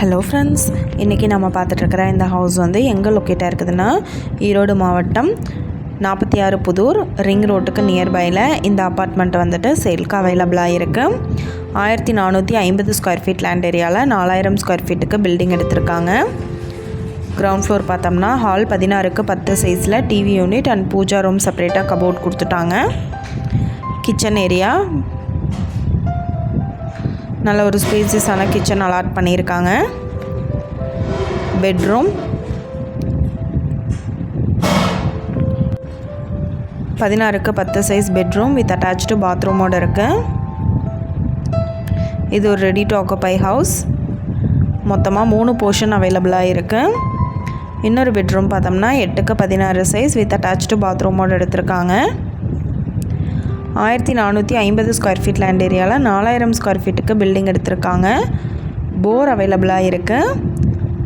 Hello friends இன்றைக்கி நம்ம பார்த்துட்ருக்கிற இந்த ஹவுஸ் வந்து எங்கே லொக்கேட்டாக இருக்குதுன்னா ஈரோடு மாவட்டம் நாற்பத்தி ஆறு புதூர் ரிங் ரோட்டுக்கு நியர்பையில் இந்த அப்பார்ட்மெண்ட் வந்துட்டு சேல்க்கு அவைலபிளாக இருக்குது ஆயிரத்தி நானூற்றி ஐம்பது ஸ்கொயர் ஃபீட் லேண்ட் ஏரியாவில் நாலாயிரம் ஸ்கொயர் ஃபீட்டுக்கு பில்டிங் எடுத்திருக்காங்க. கிரவுண்ட் ஃப்ளோர் பார்த்தோம்னா ஹால் பதினாறுக்கு பத்து சைஸில் TV unit and pooja room செப்பரேட்டாக கபோர்ட் கொடுத்துட்டாங்க. கிச்சன் ஏரியா நல்ல ஒரு ஸ்பேசியஸான கிச்சன் அலாட் பண்ணியிருக்காங்க. பெட்ரூம் பதினாறுக்கு பத்து சைஸ் பெட்ரூம் வித் அட்டாச்சு பாத்ரூமோடு இருக்குது இது ஒரு ரெடி டு ஆக்குப்பை ஹவுஸ் மொத்தமாக மூணு போர்ஷன் அவைலபிளாக இருக்குது இன்னொரு பெட்ரூம் பார்த்தோம்னா எட்டுக்கு பதினாறு சைஸ் வித் அட்டாச்சு பாத்ரூமோடு எடுத்திருக்காங்க. ஆயிரத்தி நானூற்றி ஐம்பது ஸ்கொயர் ஃபீட் லேண்ட் ஏரியாவில் நாலாயிரம் ஸ்கொயர் ஃபீட்டுக்கு பில்டிங் எடுத்திருக்காங்க. போர் அவைலபிளாக இருக்குது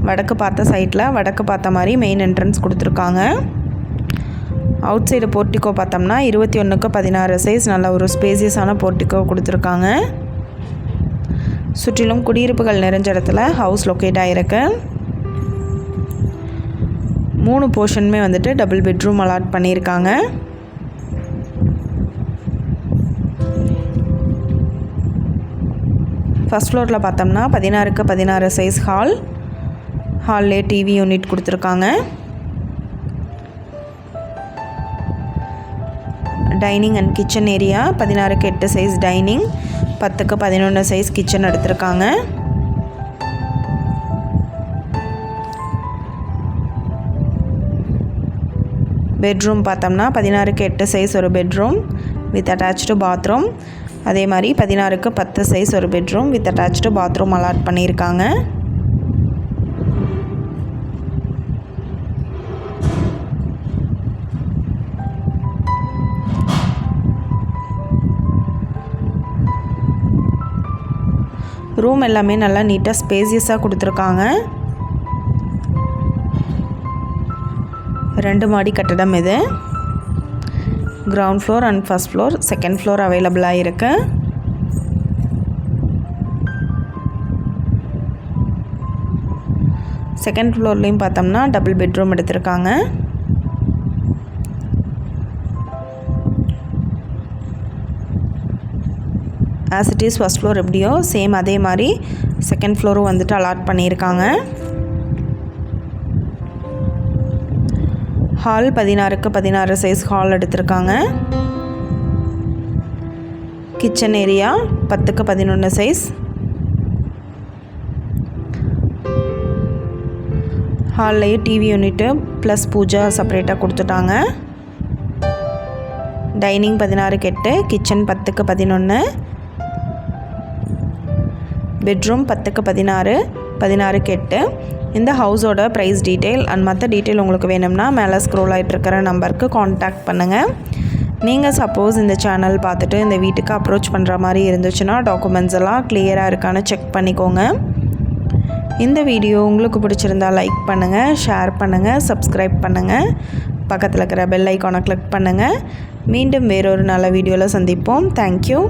வடக்கு பார்த்த சைட்டில் வடக்கு பார்த்த மாதிரி மெயின் என்ட்ரன்ஸ் கொடுத்துருக்காங்க. அவுட் சைடு போர்ட்டிக்கோ பார்த்தோம்னா இருபத்தி ஒன்றுக்கு பதினாறு சைஸ் நல்ல ஒரு ஸ்பேசியஸான போர்ட்டிக்கோ கொடுத்துருக்காங்க. சுற்றிலும் குடியிருப்புகள் நிறைஞ்ச இடத்துல ஹவுஸ் லொக்கேட் ஆகிருக்கு மூணு போர்ஷனுமே வந்துட்டு டபுள் பெட்ரூம் அலாட் பண்ணியிருக்காங்க. ஃபஸ்ட் ஃப்ளோரில் பார்த்தோம்னா பதினாறுக்கு பதினாறு சைஸ் ஹால் ஹால்லே டிவி யூனிட் கொடுத்துருக்காங்க. டைனிங் அண்ட் கிச்சன் ஏரியா பதினாறுக்கு எட்டு சைஸ் டைனிங் பத்துக்கு பதினொன்று சைஸ் கிச்சன் எடுத்திருக்காங்க. பெட்ரூம் பார்த்தோம்னா பதினாறுக்கு எட்டு சைஸ் ஒரு பெட்ரூம் வித் அட்டாச்சு பாத்ரூம் அதே மாதிரி பதினாறுக்கு பத்து சைஸ் ஒரு bedroom with attach bathroom allot பண்ணியிருக்காங்க. ரூம் எல்லாமே நல்லா நீட்டாக ஸ்பேசியஸாக கொடுத்துருக்காங்க. ரெண்டு மாடி கட்டடம் இது. Ground floor and first floor second floor அவைலபிளாக இருக்குது செகண்ட் ஃப்ளோர்லேயும் பார்த்தோம்னா டபுள் பெட்ரூம் எடுத்திருக்காங்க. As it is first floor எப்படியோ சேம் அதே மாதிரி. செகண்ட் ஃப்ளோரும் வந்துட்டு அலாட் பண்ணியிருக்காங்க. ஹால் பதினாறுக்கு பதினாறு சைஸ் ஹால் எடுத்திருக்காங்க. கிச்சன் ஏரியா பத்துக்கு பதினொன்று சைஸ் ஹால்லையே டிவி யூனிட்டு ப்ளஸ் பூஜா செப்பரேட்டாக கொடுத்துட்டாங்க. டைனிங் பதினாறுக்கு எட்டு கிச்சன் பத்துக்கு பதினொன்று பெட்ரூம் பத்துக்கு பதினாறு பதினாறுக்கு எட்டு இந்த ஹவுஸோட ப்ரைஸ் டீட்டெயில் அண்ட் மற்ற டீட்டெயில் உங்களுக்கு வேணும்னா மேலே ஸ்க்ரோல் ஆகிட்டு இருக்கிற நம்பருக்கு காண்டாக்ட் பண்ணுங்கள் நீங்கள் சப்போஸ் இந்த சேனல் பார்த்துட்டு இந்த வீட்டுக்கு அப்ரோச் பண்ணுற மாதிரி இருந்துச்சுன்னா டாக்குமெண்ட்ஸ் எல்லாம் கிளியராக இருக்கான்னு செக் பண்ணிக்கோங்க. இந்த வீடியோ உங்களுக்கு பிடிச்சிருந்தா லைக் பண்ணுங்கள் ஷேர் பண்ணுங்கள் சப்ஸ்கிரைப் பண்ணுங்கள் பக்கத்தில் இருக்கிற பெல் ஐக்கானை கிளிக் பண்ணுங்கள் மீண்டும் வேறொரு நல்ல வீடியோவில் சந்திப்போம். தேங்க்யூ